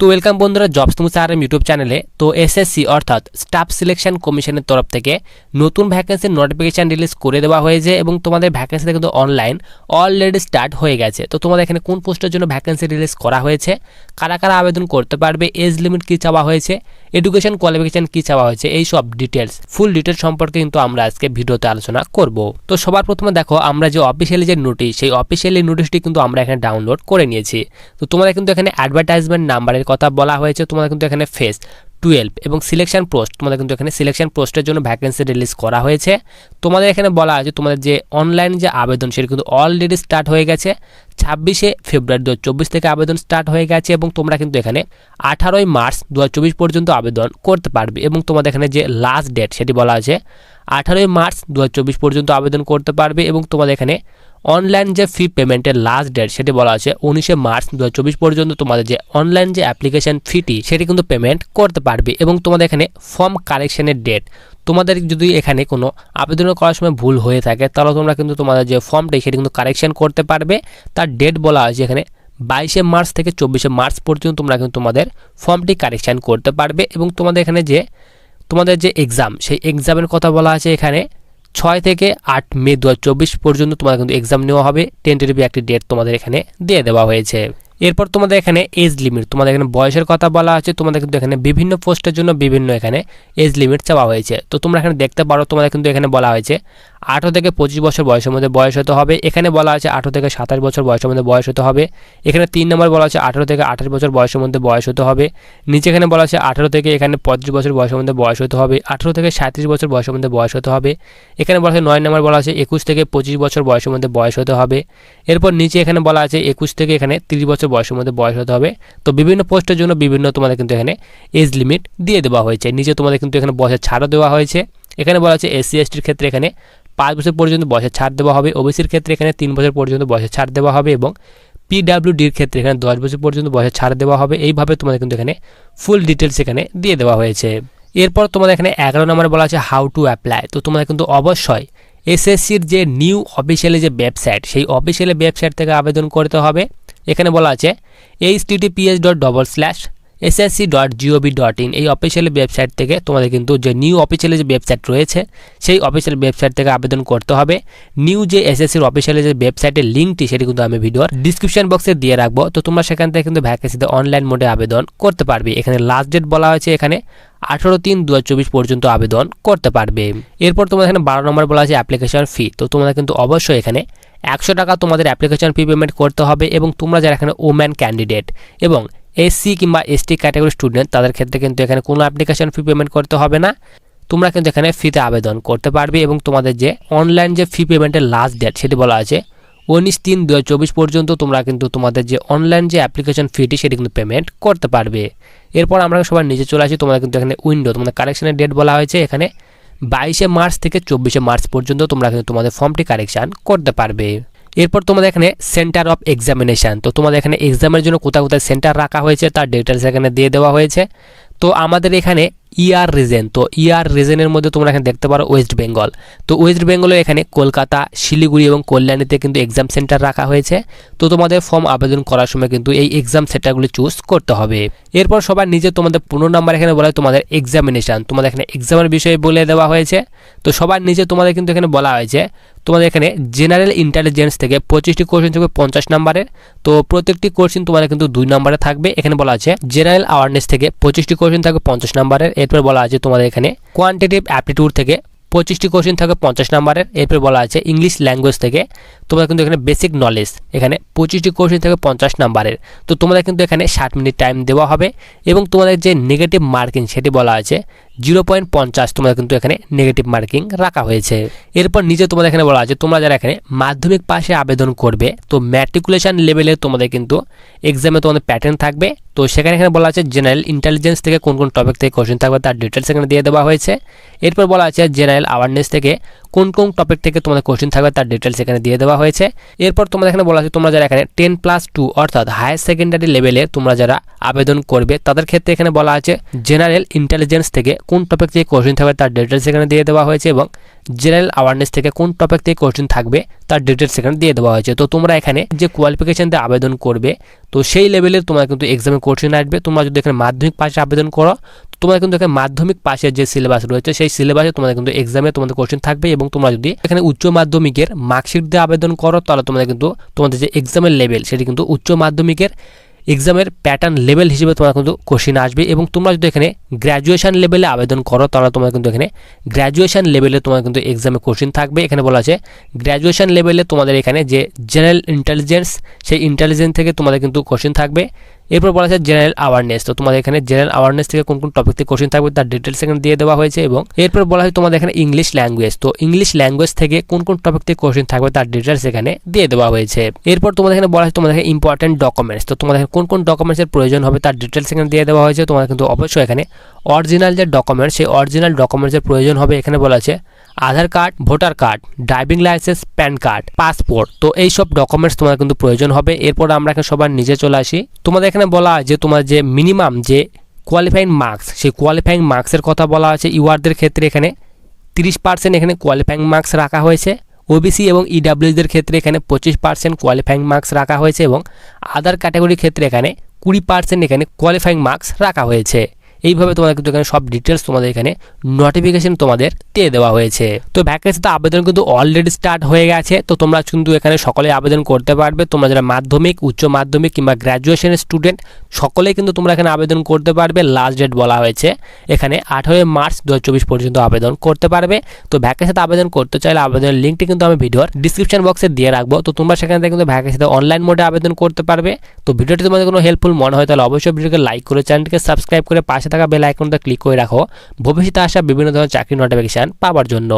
তো ওয়েলকাম বন্ধুরা জবস তুমি স্যার ইউটিউব চ্যানেলে তো এসএসসি অর্থাৎ স্টাফ সিলেকশন কমিশনের তরফ থেকে নতুন ভ্যাকেন্সির নোটিফিকেশান রিলিজ করে দেওয়া হয়েছে এবং তোমাদের ভ্যাকেন্সিটা কিন্তু অনলাইন অলরেডি স্টার্ট হয়ে গেছে। তো তোমাদের এখানে কোন পোস্টের জন্য ভ্যাকেন্সি রিলিজ করা হয়েছে, কারা কারা আবেদন করতে পারবে এজ লিমিট কী চাওয়া হয়েছে এডুকেশন কোয়ালিফিকেশন কী চাওয়া হয়েছে, এই সব ডিটেলস ফুল ডিটেলস সম্পর্কে কিন্তু আমরা আজকে ভিডিওতে আলোচনা করব। তো সবার প্রথমে দেখো, আমরা যে অফিসিয়ালি যে নোটিশ সেই অফিসিয়ালি নোটিশটি কিন্তু আমরা এখানে ডাউনলোড করে নিয়েছি। তো তোমাদের কিন্তু এখানে অ্যাডভার্টাইজমেন্ট নাম্বারের কথা বলা হয়েছে, তোমাদের কিন্তু এখানে ফেস টুয়েলভ এবং সিলেকশন পোস্ট তোমাদের কিন্তু এখানে সিলেকশন পোস্টের জন্য ভ্যাকেন্সি রিলিজ করা হয়েছে। তোমাদের এখানে বলা আছে তোমাদের যে অনলাইন যে আবেদন, সেটা কিন্তু অলরেডি স্টার্ট হয়ে গেছে। ছাব্বিশে ফেব্রুয়ারি দু চব্বিশ থেকে আবেদন স্টার্ট হয়ে গেছে এবং তোমরা কিন্তু এখানে আঠারোই মার্চ দু পর্যন্ত আবেদন করতে পারবে এবং তোমাদের এখানে যে লাস্ট ডেট সেটি বলা আছে আঠারোই মার্চ দু পর্যন্ত আবেদন করতে পারবে এবং তোমাদের এখানে অনলাইন যে ফি পেমেন্টের লাস্ট ডেট সেটি বলা আছে, উনিশে মার্চ দু হাজার চব্বিশ পর্যন্ত তোমাদের যে অনলাইন যে অ্যাপ্লিকেশন ফিটি সেটি কিন্তু পেমেন্ট করতে পারবে এবং তোমাদের এখানে ফর্ম কারেকশনের ডেট তোমাদের যদি এখানে কোনো আবেদন করার সময় ভুল হয়ে থাকে, তাহলে তোমরা কিন্তু তোমাদের যে ফর্মটি সেটি কিন্তু কারেকশন করতে পারবে। তার ডেট বলা আছে এখানে বাইশে মার্চ থেকে চব্বিশে মার্চ পর্যন্ত তোমরা কিন্তু তোমাদের ফর্মটি কারেকশান করতে পারবে এবং তোমাদের এখানে যে তোমাদের যে এক্সাম সেই এক্সামের কথা বলা আছে এখানে, ছয় থেকে আট মে দুহাজার চব্বিশ পর্যন্ত তোমাদের কিন্তু এক্সাম নেওয়া হবে। টেন্টেটিভ একটি ডেট তোমাদের এখানে দিয়ে দেওয়া হয়েছে। এরপর তোমাদের এখানে এজ লিমিট তোমাদের এখানে বয়সের কথা বলা আছে, তোমাদের কিন্তু এখানে বিভিন্ন পোস্টের জন্য বিভিন্ন এখানে এজ লিমিট চাওয়া হয়েছে। তো তোমরা এখানে দেখতে পারো, তোমাদের কিন্তু এখানে বলা হয়েছে আঠেরো থেকে পঁচিশ বছর বয়সের মধ্যে বয়স হতে হবে। এখানে বলা আছে আঠেরো থেকে সাতাশ বছর বয়সের মধ্যে বয়স হতে হবে। এখানে তিন নম্বর বলা আছে আঠেরো থেকে আঠাশ বছর বয়সের মধ্যে বয়স হতে হবে। নিচে এখানে বলা আছে আঠেরো থেকে এখানে পঁচিশ বছর বয়সের মধ্যে বয়স হতে হবে। আঠেরো থেকে সাঁত্রিশ বছর বয়সের মধ্যে বয়স হতে হবে। এখানে বলা আছে নয় নম্বর বলা আছে একুশ থেকে পঁচিশ বছর বয়সের মধ্যে বয়স হতে হবে। এরপর নিচে এখানে বলা আছে একুশ থেকে এখানে তিরিশ বছর বয়সের মধ্যে বয়স হতে হবে। তো বিভিন্ন পোস্টের জন্য বিভিন্ন তোমাদের কিন্তু এখানে এজ লিমিট দিয়ে দেওয়া হয়েছে। নিচে তোমাদের কিন্তু এখানে বয়সের ছাড়ও দেওয়া হয়েছে। এখানে বলা আছে এসসি এসটির ক্ষেত্রে এখানে পাঁচ বছর পর্যন্ত বয়সের ছাড় দেওয়া হবে। ওবিসির ক্ষেত্রে এখানে তিন বছর পর্যন্ত বয়সের ছাড় দেওয়া হবে এবং পিডাব্লিউডির ক্ষেত্রে এখানে দশ বছর পর্যন্ত বয়সের ছাড় দেওয়া হবে। এইভাবে তোমাদের কিন্তু এখানে ফুল ডিটেলস এখানে দিয়ে দেওয়া হয়েছে। এরপর তোমাদের এখানে এগারো নম্বরে বলা আছে হাউ টু অ্যাপ্লাই তো তোমাদের কিন্তু অবশ্যই এসএসসির যে নিউ অফিসিয়ালি যে ওয়েবসাইট সেই অফিসিয়ালি ওয়েবসাইট থেকে আবেদন করতে হবে। এখানে বলা আছে H TTPS dot double slash SSC dot GOV dot in এই অফিসিয়ালি ওয়েবসাইট থেকে তোমাদের কিন্তু যে নিউ অফিসিয়ালি যে ওয়েবসাইট রয়েছে, সেই অফিসিয়াল ওয়েবসাইট থেকে আবেদন করতে হবে। নিউ যে এসএসসির অফিসিয়ালি যে ওয়েবসাইটের লিঙ্কটি সেটি কিন্তু আমি ভিডিওর ডিসক্রিপশন বক্সে দিয়ে রাখব। তো তোমরা সেখান থেকে কিন্তু ভ্যাকেন্সিতে অনলাইন মোডে আবেদন করতে পারবে। এখানে লাস্ট ডেট বলা হয়েছে এখানে আঠারো তিন দু পর্যন্ত আবেদন করতে পারবে। এরপর তোমাদের এখানে বারো নম্বর বলা আছে অ্যাপ্লিকেশন ফি তো তোমরা কিন্তু অবশ্যই এখানে একশো টাকা তোমাদের অ্যাপ্লিকেশন ফি পেমেন্ট করতে হবে এবং তোমরা যারা এখানে ওম্যান ক্যান্ডিডেট এবং এসসি কিংবা এসটি ক্যাটাগরি স্টুডেন্ট তাদের ক্ষেত্রে কিন্তু এখানে কোনো অ্যাপ্লিকেশন ফি পেমেন্ট করতে হবে না। তোমরা কিন্তু এখানে ফিতে আবেদন করতে পারবে এবং তোমাদের যে অনলাইন যে ফি পেমেন্টের লাস্ট ডেট সেটি বলা আছে, উনিশ তিন দু পর্যন্ত তোমরা কিন্তু তোমাদের যে অনলাইন যে অ্যাপ্লিকেশন ফিটি সেটি কিন্তু পেমেন্ট করতে পারবে। এরপর আমরা সবার নিচে চলে আসি তোমরা কিন্তু এখানে উইন্ডো তোমাদের কারেকশনের ডেট বলা হয়েছে। এখানে বাইশে মার্চ থেকে চব্বিশে মার্চ পর্যন্ত তোমরা কিন্তু তোমাদের ফর্মটি কারেকশান করতে পারবে। এরপর তোমাদের এখানে সেন্টার অফ এক্সামিনেশান তো তোমাদের এখানে এক্সামের জন্য কোথায় কোথায় সেন্টার রাখা হয়েছে, তার ডিটেলস এখানে দিয়ে দেওয়া হয়েছে। তো আমাদের এখানে ইয়ার রিজেন তো ইয়ার রিজেনের মধ্যে তোমরা এখানে দেখতে পারো ওয়েস্ট বেঙ্গল তো ওয়েস্ট বেঙ্গলে এখানে কলকাতা, শিলিগুড়ি এবং কল্যাণীতে কিন্তু এক্সাম সেন্টার রাখা হয়েছে। তো তোমাদের ফর্ম আবেদন করার সময় কিন্তু এই এক্সাম সেন্টারগুলি চুজ করতে হবে। এরপর সবার নিজে তোমাদের পনেরো নাম্বার এখানে বলা হয় তোমাদের এক্সামিনেশান তোমাদের এখানে এক্সামের বিষয়ে বলে দেওয়া হয়েছে। তো সবার নিচে তোমাদের কিন্তু এখানে বলা হয়েছে তোমাদের এখানে জেনারেল ইন্টেলিজেন্স থেকে পঁচিশটি কোশ্চেন থাকবে পঞ্চাশ নাম্বারের তো প্রত্যেকটি কোশ্চেন তোমাদের কিন্তু দুই নাম্বারে থাকবে। এখানে বলা আছে জেনারেল অ্যাওয়ারনেস থেকে পঁচিশটি কোশ্চেন থাকবে পঞ্চাশ নাম্বারের এরপর বলা আছে তোমাদের এখানে কোয়ান্টিটিভ অ্যাপটিটিউড থেকে পঁচিশটি কোশ্চেন থাকবে পঞ্চাশ নাম্বারের এরপর বলা আছে ইংলিশ ল্যাঙ্গুয়েজ থেকে তোমরা কিন্তু এখানে বেসিক নলেজ এখানে পঁচিশটি কোশ্চেন থাকবে পঞ্চাশ নাম্বারের তো তোমাদের কিন্তু এখানে ষাট মিনিট টাইম দেওয়া হবে এবং তোমাদের যে নেগেটিভ মার্কিং সেটি বলা আছে জিরো পয়েন্ট পঞ্চাশ তোমাদের কিন্তু এখানে নেগেটিভ মার্কিং রাখা হয়েছে। এরপর নিচে তোমাদের এখানে বলা আছে, তোমরা যারা এখানে মাধ্যমিক পাশে আবেদন করবে, তো ম্যাট্রিকুলেশন লেভেলে তোমাদের কিন্তু এক্সামে তোমাদের প্যাটার্ন থাকবে। তো সেখানে এখানে বলা আছে জেনারেল ইন্টেলিজেন্স থেকে কোন কোন টপিক থেকে কোশ্চেন থাকবে, তার ডিটেলস এখানে দিয়ে দেওয়া হয়েছে। এরপর বলা আছে জেনারেল অ্যাওয়ারনেস থেকে কোন কোন টপিক থেকে তোমাদের কোশ্চেন থাকবে তার ডিটেলস এখানে দিয়ে দেওয়া হয়েছে। এরপর তোমাদের এখানে বলা আছে, তোমরা যারা এখানে টেন প্লাস টু অর্থাৎ হায়ার সেকেন্ডারি লেভেলে তোমরা যারা আবেদন করবে, তাদের ক্ষেত্রে এখানে বলা আছে জেনারেল ইন্টেলিজেন্স থেকে কোন টপিক থেকে কোশ্চেন থাকবে তার ডিটেলস এখানে দিয়ে দেওয়া হয়েছে এবং জেনারেল অ্যাওয়ারনেস থেকে কোন টপিক থেকে কোশ্চেন থাকবে, তার ডিটেলস এখানে দিয়ে দেওয়া হয়েছে। তো তোমরা এখানে যে কোয়ালিফিকেশন দিয়ে আবেদন করবে, তো সেই লেভেলের তোমার কিন্তু এক্সামে কোশ্চেন আসবে। তোমরা যদি এখানে মাধ্যমিক পাশে আবেদন করো, তো তোমাদের কিন্তু এখানে মাধ্যমিক পাশের যে সিলেবাস রয়েছে, সেই সিলেবাসে তোমাদের কিন্তু এক্সামে তোমাদের কোশ্চেন থাকবে এবং তোমরা যদি এখানে উচ্চ মাধ্যমিকের মার্কশিট দিয়ে আবেদন করো, তাহলে তোমাদের কিন্তু তোমাদের যে এক্সামের লেভেল সেটি কিন্তু উচ্চ মাধ্যমিকের এক্সামের প্যাটার্ন লেভেল হিসেবে তোমার কিন্তু কোশ্চিন আসবে এবং তোমরা যদি এখানে গ্র্যাজুয়েশন লেভেলে আবেদন করো, তাহলে তোমার কিন্তু এখানে গ্র্যাজুয়েশন লেভেলে তোমার কিন্তু এক্সামে কোশ্চিন থাকবে। এখানে বলা আছে গ্র্যাজুয়েশন লেভেলে তোমাদের এখানে যে জেনারেল ইন্টেলিজেন্স সেই ইন্টেলিজেন্স থেকে তোমাদের কিন্তু কোশ্চিন থাকবে। এরপর বলা আছে জেনারেল অ্যাওয়ারনেস তো তোমাদের এখানে জেনারেল অ্যাওয়ারনেস থেকে কোন কোন টপিক থেকে কোশ্চিন থাকবে তার ডিটেলস এখানে দিয়ে দেওয়া হয়েছে এবং এরপর বলা হয় তোমাদের এখানে ইংলিশ ল্যাঙ্গুয়েজ তো ইংলিশ ল্যাঙ্গুয়েজ থেকে কোন কোন টপিক থেকে কোশ্চিন থাকবে তার ডিটেলস এখানে দিয়ে দেওয়া হয়েছে। এরপর তোমাদের এখানে বলা হয় তোমাদের এখানে ইম্পর্টেন্ট ডকুমেন্টস তো তোমাদের কোন কোন ডকুমেন্টসের প্রয়োজন হবে তার ডিটেলস এখানে দিয়ে দেওয়া হয়েছে। তোমাদের কিন্তু অবশ্যই এখানে অরিজিনাল যে ডকুমেন্টস সেই অরিজিনাল ডকুমেন্টসের প্রয়োজন হবে এখানে বলা আছে। Aadhaar card, voter card, driving licence, PAN card, passport. তো এই সব ডকুমেন্টস তোমার কিন্তু প্রয়োজন হবে। এরপর আমরা এখানে সবার নিচে চলে আসি। তোমাদের এখানে বলা যে তোমার যে মিনিমাম যে কোয়ালিফাইং মার্কস সেই কোয়ালিফাইং মার্কসের কথা বলা আছে ইউআরদের ক্ষেত্রে এখানে তিরিশ পার্সেন্ট এখানে কোয়ালিফাইং মার্কস রাখা হয়েছে। ওবিসি এবং ইডাব্লিউদের ক্ষেত্রে এখানে পঁচিশ পার্সেন্ট কোয়ালিফাইং মার্কস রাখা হয়েছে এবং আদার ক্যাটাগরির ক্ষেত্রে এখানে কুড়ি পার্সেন্ট এখানে কোয়ালিফাইং মার্কস রাখা হয়েছে। এইভাবে তোমাদের কিন্তু এখানে সব ডিটেলস তোমাদের এখানে নোটিফিকেশন তোমাদের দিয়ে দেওয়া হয়েছে। তো ভ্যাকেন্সিতে আবেদন কিন্তু অলরেডি স্টার্ট হয়ে গেছে, তো তোমরা কিন্তু এখানে সকলে আবেদন করতে পারবে। তোমরা যারা মাধ্যমিক, উচ্চ মাধ্যমিক কিংবা গ্র্যাজুয়েশনের স্টুডেন্ট সকলেই কিন্তু তোমরা এখানে আবেদন করতে পারবে। লাস্ট ডেট বলা হয়েছে, এখানে আঠারোই মার্চ দু হাজার চব্বিশ পর্যন্ত আবেদন করতে পারবে। তো ভ্যাকেন্সিতে আবেদন করতে চাইলে আবেদনের লিঙ্কটি কিন্তু আমি ভিডিওর ডিসক্রিপশন বক্সে দিয়ে রাখব। তো তোমরা সেখান থেকে কিন্তু ভ্যাকেন্সিতে অনলাইন মোডে আবেদন করতে পারবে। তো ভিডিওটি তোমাদের কোনো হেল্পফুল মনে হয় তাহলে অবশ্যই ভিডিওকে লাইক করে চ্যানেলটিকে সাবস্ক্রাইব করে পাশে থাকা বেল আইকনটা ক্লিক করে রাখো। ভবিষ্যতে আসা বিভিন্ন ধরনের চাকরি নোটিফিকেশান পাওয়ার জন্য।